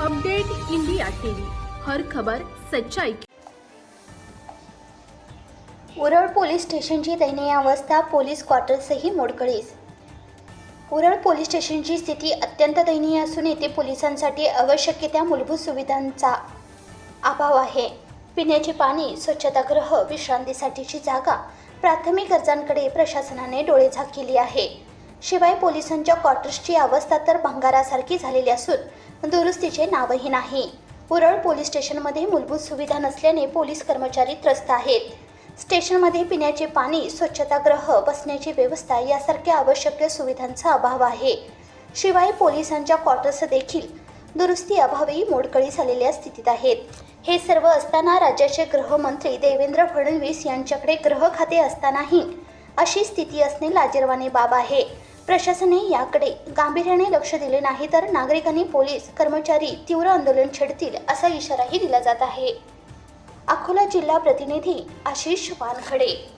Update India TV. हर खबर सच्चाई उरळ police स्टेशनची दयनीय अवस्था पोलीस क्वार्टर्सही मोडकळीस. उरळ पोलीस स्टेशनची स्थिती अत्यंत दयनीय असून येथे पोलिसांसाठी आवश्यक त्या मूलभूत सुविधांचा अभाव आहे. पिण्याचे पाणी स्वच्छतागृह विश्रांतीसाठीची जागा प्राथमिक गरजांकडे प्रशासनाने डोळेझाक केली आहे. शिवाय पोलिसांच्या क्वार्टर्सची अवस्था तर भंगारासारखी झालेली असून दुरुस्तीचे नावही नाही. उरळ पोलीस स्टेशनमध्ये मूलभूत सुविधा नसल्याने पोलीस कर्मचारी त्रस्त आहेत. स्टेशनमध्ये पिण्याचे पाणी स्वच्छतागृह बसण्याची व्यवस्था यासारख्या आवश्यक सुविधांचा अभाव आहे. शिवाय पोलिसांच्या क्वार्टर्स देखील दुरुस्ती अभावी मोडकळी झालेल्या स्थितीत आहेत. हे सर्व असताना राज्याचे गृहमंत्री देवेंद्र फडणवीस यांच्याकडे गृह खाते असतानाही अशी स्थिती असणे लाजिरवाने बाब आहे. प्रशासने याकडे गांभीर्याने लक्ष दिले नाही तर नागरिकांनी पोलीस कर्मचारी तीव्र आंदोलन छेडतील असा इशाराही दिला जात आहे. अकोला जिल्हा प्रतिनिधी आशिष वानखडे